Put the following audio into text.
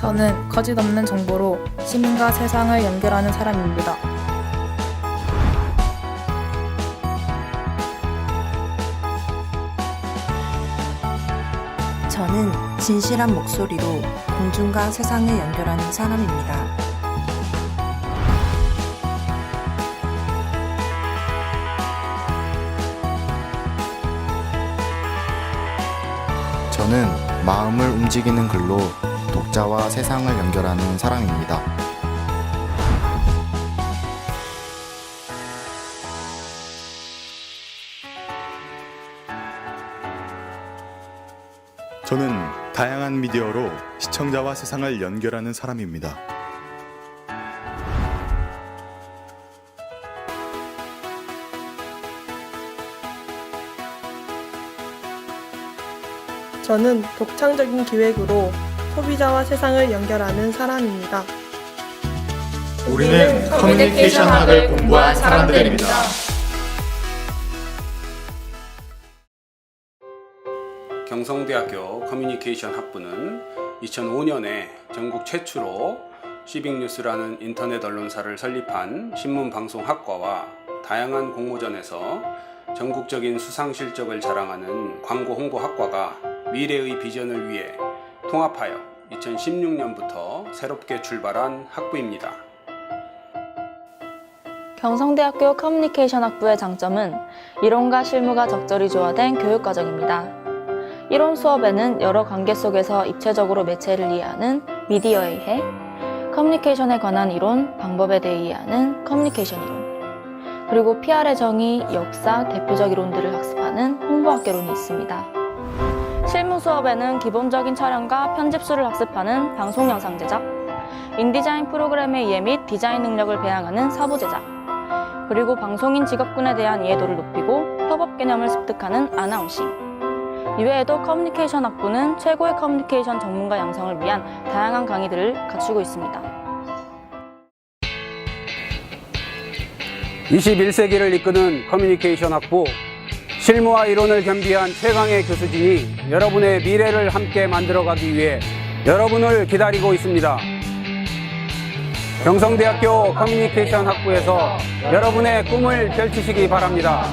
저는 거짓 없는 정보로 시민과 세상을 연결하는 사람입니다. 저는 진실한 목소리로 공중과 세상을 연결하는 사람입니다. 저는 마음을 움직이는 글로 독자와 세상을 연결하는 사람입니다. 저는 다양한 미디어로 시청자와 세상을 연결하는 사람입니다. 저는 독창적인 기획으로 소비자와 세상을 연결하는 사람입니다. 우리는 커뮤니케이션 학을 공부한 사람들입니다. 경성대학교 커뮤니케이션 학부는 2005년에 전국 최초로 시빅뉴스라는 인터넷 언론사를 설립한 신문방송학과와 다양한 공모전에서 전국적인 수상 실적을 자랑하는 광고 홍보학과가 미래의 비전을 위해 통합하여 2016년부터 새롭게 출발한 학부입니다. 경성대학교 커뮤니케이션 학부의 장점은 이론과 실무가 적절히 조화된 교육과정입니다. 이론 수업에는 여러 관계 속에서 입체적으로 매체를 이해하는 미디어에 의해 커뮤니케이션에 관한 이론, 방법에 대해 이해하는 커뮤니케이션 이론, 그리고 PR의 정의, 역사, 대표적 이론들을 학습하는 홍보학개론이 있습니다. 실무 수업에는 기본적인 촬영과 편집술을 학습하는 방송 영상 제작, 인디자인 프로그램의 이해 및 디자인 능력을 배양하는 사부 제작, 그리고 방송인 직업군에 대한 이해도를 높이고 협업 개념을 습득하는 아나운싱. 이외에도 커뮤니케이션 학부는 최고의 커뮤니케이션 전문가 양성을 위한 다양한 강의들을 갖추고 있습니다. 21세기를 이끄는 커뮤니케이션 학부 실무와 이론을 겸비한 최강의 교수진이 여러분의 미래를 함께 만들어가기 위해 여러분을 기다리고 있습니다. 경성대학교 커뮤니케이션 학부에서 여러분의 꿈을 펼치시기 바랍니다.